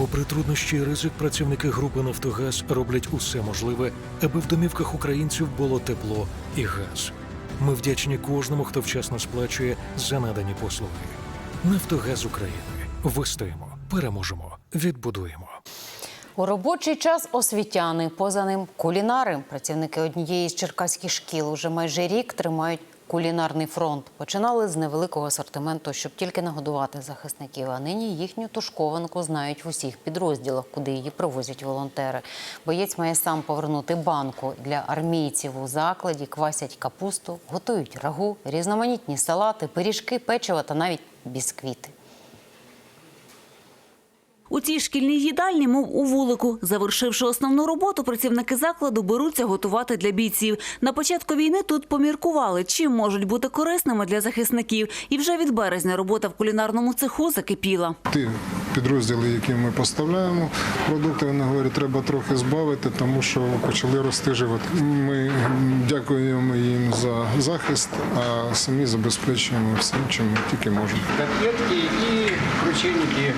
Попри труднощі і ризик, працівники групи Нафтогаз роблять усе можливе, аби в домівках українців було тепло і газ. Ми вдячні кожному, хто вчасно сплачує за надані послуги. Нафтогаз України. Вистоїмо, переможемо, відбудуємо. У робочий час освітяни, поза ним кулінари. Працівники однієї з черкаських шкіл уже майже рік тримають кулінарний фронт. Починали з невеликого асортименту, щоб тільки нагодувати захисників. А нині їхню тушкованку знають в усіх підрозділах, куди її привозять волонтери. Боєць має сам повернути банку для армійців у закладі, квасять капусту, готують рагу, різноманітні салати, пиріжки, печиво та навіть бісквіти. У цій шкільній їдальні, мов у вулику, завершивши основну роботу, працівники закладу беруться готувати для бійців. На початку війни тут поміркували, чим можуть бути корисними для захисників. І вже від березня робота в кулінарному цеху закипіла. Ті підрозділи, які ми поставляємо продукти, вони говорять, треба трохи збавити, тому що почали рости животи. Ми дякуємо їм за захист, а самі забезпечуємо всім, чим ми тільки можемо. конфетки и крученики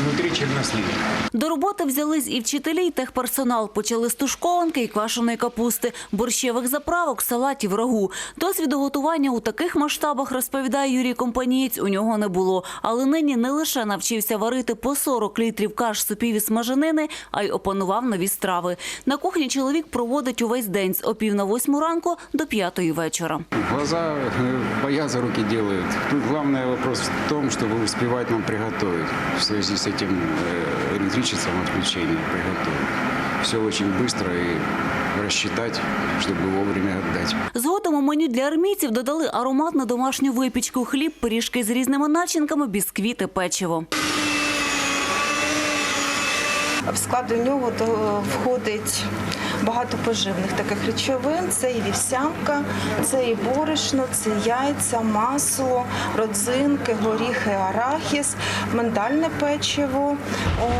внутри чернослива. До роботи взялись і вчителі, і техперсонал. Почали з тушкованки і квашеної капусти, борщевих заправок, салатів, рагу. Досвіду готування у таких масштабах, розповідає Юрій Компанієць, у нього не було. Але нині не лише навчився варити по 40 літрів каш, супів і смаженини, а й опанував нові страви. На кухні чоловік проводить увесь день з опів на восьму ранку до п'ятої вечора. Глаза э, боятся, руки делают. Тут главный вопрос в том, чтобы успевать нам приготовить. В связи с этим э, электричеством отключения приготовить. Все очень быстро и рассчитать, чтобы вовремя отдать. Згодом у меню для армійців додали ароматну домашню випічку, хліб, пиріжки з різними начинками, бісквіти, печиво. В склад у нього до- входить багато поживних таких речовин. Це і вівсянка, це і борошно, це яйця, масло, родзинки, горіхи, арахіс, миндальне печиво,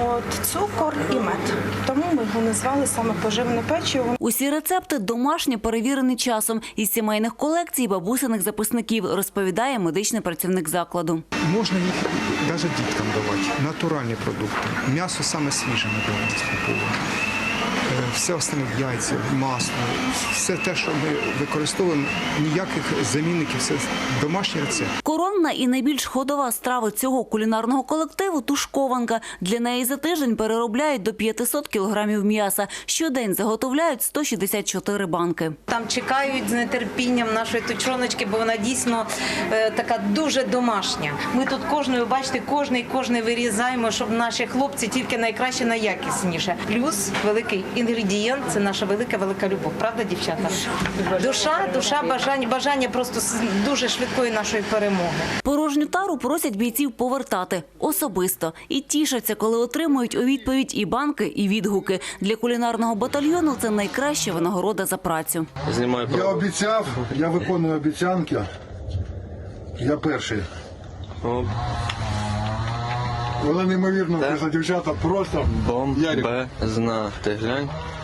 от, цукор і мед. Тому ми його назвали саме поживне печиво. Усі рецепти домашні, перевірені часом із сімейних колекцій бабусиних записників, розповідає медичний працівник закладу. Можна їх навіть діткам давати. Натуральні продукти. М'ясо саме свіже ми скуповуємо. Е, Все остальне яйця, масло, все те, що ми використовуємо, ніяких замінників, все домашній рецепт. Коронна і найбільш ходова страва цього кулінарного колективу тушкованка. Для неї за тиждень переробляють до 500 кілограмів м'яса. Щодень заготовляють 164 банки. Там чекають з нетерпінням нашої тучоночки, бо вона дійсно е, така дуже домашня. Ми тут кожною, бачите, кожний кожний вирізаємо, щоб наші хлопці тільки найкраще, найякісніше. Плюс великий інгредієнт це наша велика велика любов. Правда, дівчата? Душа, душа, бажання, бажання просто дуже швидкої нашої перемоги. Порожню тару просять бійців повертати особисто і тішаться, коли отримують у відповідь і банки, і відгуки. Для кулінарного батальйону це найкраща винагорода за працю. Знімаю Я обіцяв, я виконую обіцянки. Я перший. Оп. Вона неймовірно Так. дівчата просто Бомбезна. Ти глянь.